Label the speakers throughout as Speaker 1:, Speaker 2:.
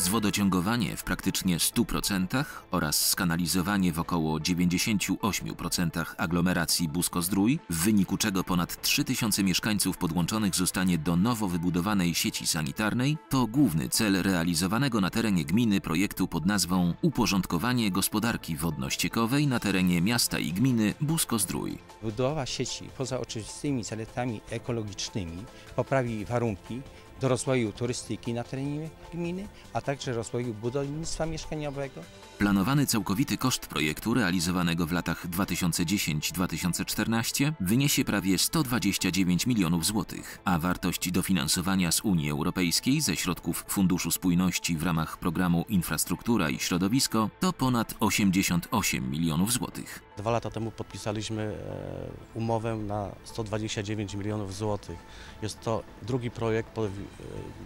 Speaker 1: Zwodociągowanie w praktycznie 100% oraz skanalizowanie w około 98% aglomeracji Busko-Zdrój, w wyniku czego ponad 3000 mieszkańców podłączonych zostanie do nowo wybudowanej sieci sanitarnej, to główny cel realizowanego na terenie gminy projektu pod nazwą Uporządkowanie gospodarki wodno-ściekowej na terenie miasta i gminy Busko-Zdrój.
Speaker 2: Budowa sieci poza oczywistymi zaletami ekologicznymi poprawi warunki do rozwoju turystyki na terenie gminy, a także rozwoju budownictwa mieszkaniowego.
Speaker 1: Planowany całkowity koszt projektu realizowanego w latach 2010-2014 wyniesie prawie 129 milionów złotych, a wartość dofinansowania z Unii Europejskiej ze środków Funduszu Spójności w ramach programu Infrastruktura i Środowisko to ponad 88 milionów złotych.
Speaker 3: Dwa lata temu podpisaliśmy e, umowę na 129 milionów złotych. Jest to drugi projekt, e,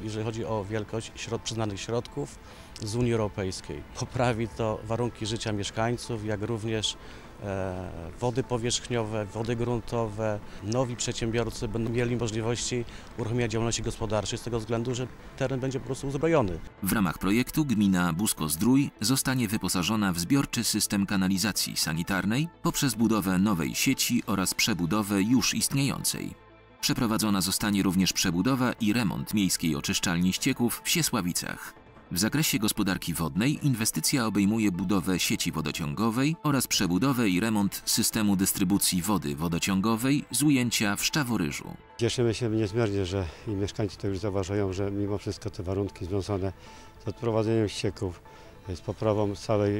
Speaker 3: jeżeli chodzi o wielkość środ, przyznanych środków z Unii Europejskiej. Poprawi to warunki życia mieszkańców, jak również wody powierzchniowe, wody gruntowe. Nowi przedsiębiorcy będą mieli możliwości uruchomienia działalności gospodarczej z tego względu, że teren będzie po prostu uzbrojony.
Speaker 1: W ramach projektu gmina Busko-Zdrój zostanie wyposażona w zbiorczy system kanalizacji sanitarnej poprzez budowę nowej sieci oraz przebudowę już istniejącej. Przeprowadzona zostanie również przebudowa i remont miejskiej oczyszczalni ścieków w Siesławicach. W zakresie gospodarki wodnej inwestycja obejmuje budowę sieci wodociągowej oraz przebudowę i remont systemu dystrybucji wody wodociągowej z ujęcia w Szczaworyżu.
Speaker 4: Cieszymy się niezmiernie, że i mieszkańcy to już zauważają, że mimo wszystko te warunki związane z odprowadzeniem ścieków, z poprawą całej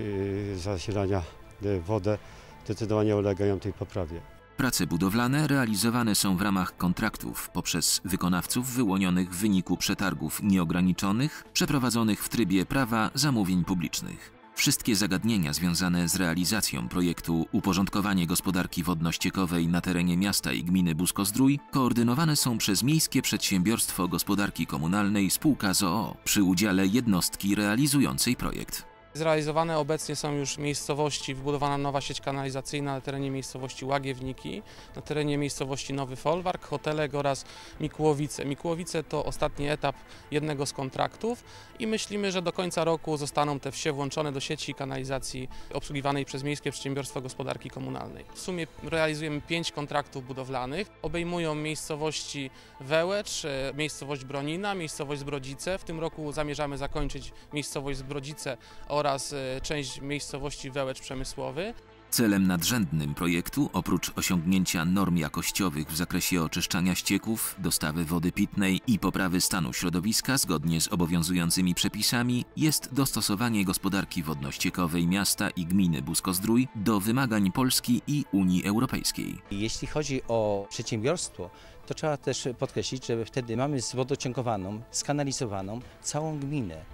Speaker 4: y, zasilania y, wody zdecydowanie ulegają tej poprawie.
Speaker 1: Prace budowlane realizowane są w ramach kontraktów poprzez wykonawców wyłonionych w wyniku przetargów nieograniczonych przeprowadzonych w trybie prawa zamówień publicznych. Wszystkie zagadnienia związane z realizacją projektu Uporządkowanie gospodarki wodno-ściekowej na terenie miasta i gminy Busko-Zdrój koordynowane są przez Miejskie Przedsiębiorstwo Gospodarki Komunalnej spółka ZOO przy udziale jednostki realizującej projekt.
Speaker 5: Zrealizowane obecnie są już miejscowości, wybudowana nowa sieć kanalizacyjna na terenie miejscowości Łagiewniki, na terenie miejscowości Nowy Folwark, Hotelek oraz Mikułowice. Mikułowice to ostatni etap jednego z kontraktów i myślimy, że do końca roku zostaną te wsie włączone do sieci kanalizacji obsługiwanej przez Miejskie Przedsiębiorstwo Gospodarki Komunalnej. W sumie realizujemy pięć kontraktów budowlanych. Obejmują miejscowości Wełecz, e, miejscowość Bronina, miejscowość Zbrodzice. W tym roku zamierzamy zakończyć miejscowość Zbrodzice oraz e, część miejscowości Wełecz Przemysłowy.
Speaker 1: Celem nadrzędnym projektu, oprócz osiągnięcia norm jakościowych w zakresie oczyszczania ścieków, dostawy wody pitnej i poprawy stanu środowiska zgodnie z obowiązującymi przepisami, jest dostosowanie gospodarki wodno-ściekowej miasta i gminy Busko-Zdrój do wymagań Polski i Unii Europejskiej.
Speaker 2: Jeśli chodzi o przedsiębiorstwo, to trzeba też podkreślić, że wtedy mamy zwodociągowaną, skanalizowaną całą gminę.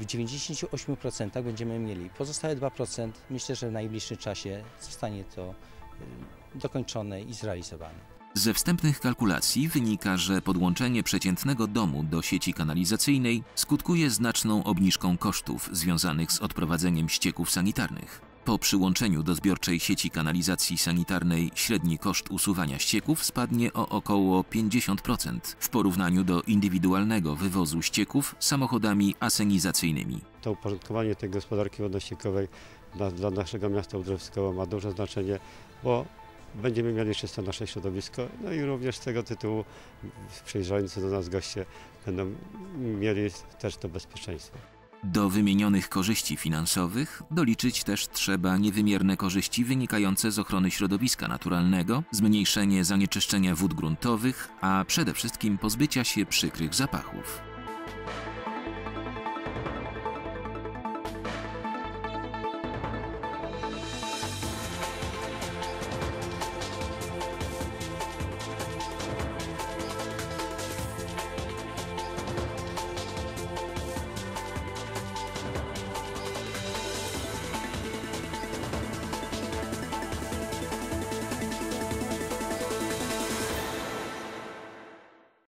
Speaker 2: W 98% będziemy mieli. Pozostałe 2% myślę, że w najbliższym czasie zostanie to y, dokończone i zrealizowane.
Speaker 1: Ze wstępnych kalkulacji wynika, że podłączenie przeciętnego domu do sieci kanalizacyjnej skutkuje znaczną obniżką kosztów związanych z odprowadzeniem ścieków sanitarnych. Po przyłączeniu do zbiorczej sieci kanalizacji sanitarnej średni koszt usuwania ścieków spadnie o około 50% w porównaniu do indywidualnego wywozu ścieków samochodami asenizacyjnymi.
Speaker 4: To uporządkowanie tej gospodarki wodno-ściekowej dla, dla naszego miasta Udrowskiego ma duże znaczenie, bo będziemy mieli czyste nasze środowisko, no i również z tego tytułu przyjeżdżający do nas goście będą mieli też to bezpieczeństwo.
Speaker 1: Do wymienionych korzyści finansowych doliczyć też trzeba niewymierne korzyści wynikające z ochrony środowiska naturalnego, zmniejszenie zanieczyszczenia wód gruntowych, a przede wszystkim pozbycia się przykrych zapachów.